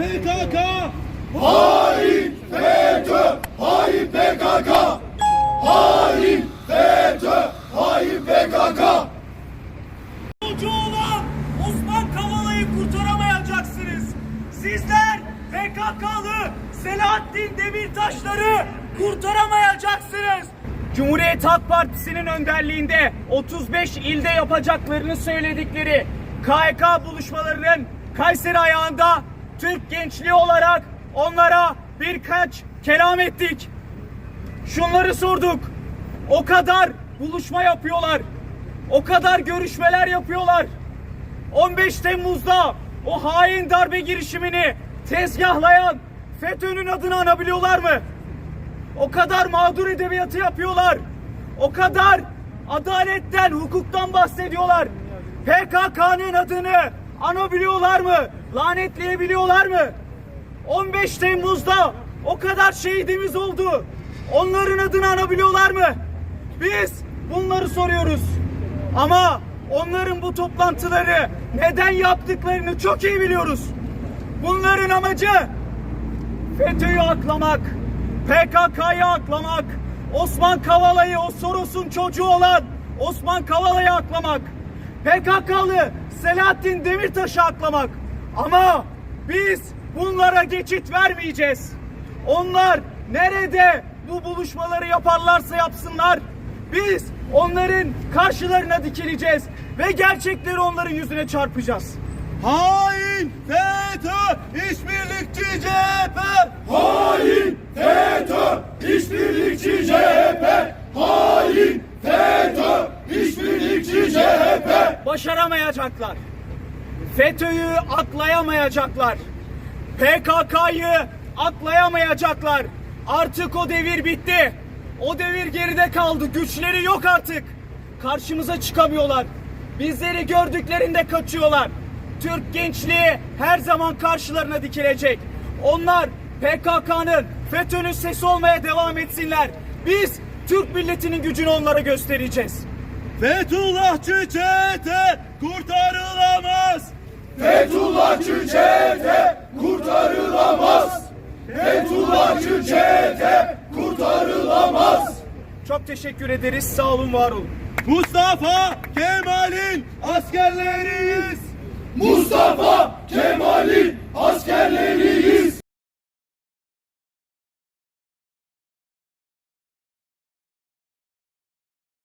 PKK! Hain FETÖ! Hain PKK! Hain FETÖ! Hain PKK! Yolcuoğlu Osman Kavala'yı kurtaramayacaksınız. Sizler PKK'lı Selahattin Demirtaşları kurtaramayacaksınız. Cumhuriyet Halk Partisi'nin önderliğinde 35 ilde yapacaklarını söyledikleri KHK buluşmalarının Kayseri ayağında Türk gençliği olarak onlara birkaç kelam ettik. Şunları sorduk. O kadar buluşma yapıyorlar. O kadar görüşmeler yapıyorlar. 15 Temmuz'da o hain darbe girişimini tezgahlayan FETÖ'nün adını anabiliyorlar mı? O kadar mağdur edebiyatı yapıyorlar. O kadar adaletten, hukuktan bahsediyorlar. PKK'nın adını anabiliyorlar mı? Lanetleyebiliyorlar mı? 15 Temmuz'da o kadar şehidimiz oldu. Onların adını anabiliyorlar mı? Biz bunları soruyoruz. Ama onların bu toplantıları neden yaptıklarını çok iyi biliyoruz. Bunların amacı FETÖ'yü aklamak, PKK'yı aklamak, Osman Kavala'yı o Soros'un çocuğu olan Osman Kavala'yı aklamak, PKK'lı Selahattin Demirtaş'ı aklamak. Ama biz bunlara geçit vermeyeceğiz. Onlar nerede bu buluşmaları yaparlarsa yapsınlar. Biz onların karşılarına dikileceğiz ve gerçekleri onların yüzüne çarpacağız. Hain FETÖ işbirlikçi CHP! Hain FETÖ işbirlikçi CHP Hain FETÖ işbirlikçi CHP Başaramayacaklar. FETÖ'yü aklayamayacaklar. PKK'yı aklayamayacaklar. Artık o devir bitti. O devir geride kaldı. Güçleri yok artık. Karşımıza çıkamıyorlar. Bizleri gördüklerinde kaçıyorlar. Türk gençliği her zaman karşılarına dikilecek. Onlar PKK'nın, FETÖ'nün sesi olmaya devam etsinler. Biz Türk milletinin gücünü onlara göstereceğiz. Fethullahçı çete kurtarılamaz! Fethullahçı çete kurtarılamaz Fethullahçı çete kurtarılamaz Çok teşekkür ederiz. Sağ olun, var olun. Mustafa Kemal'in askerleriyiz! Mustafa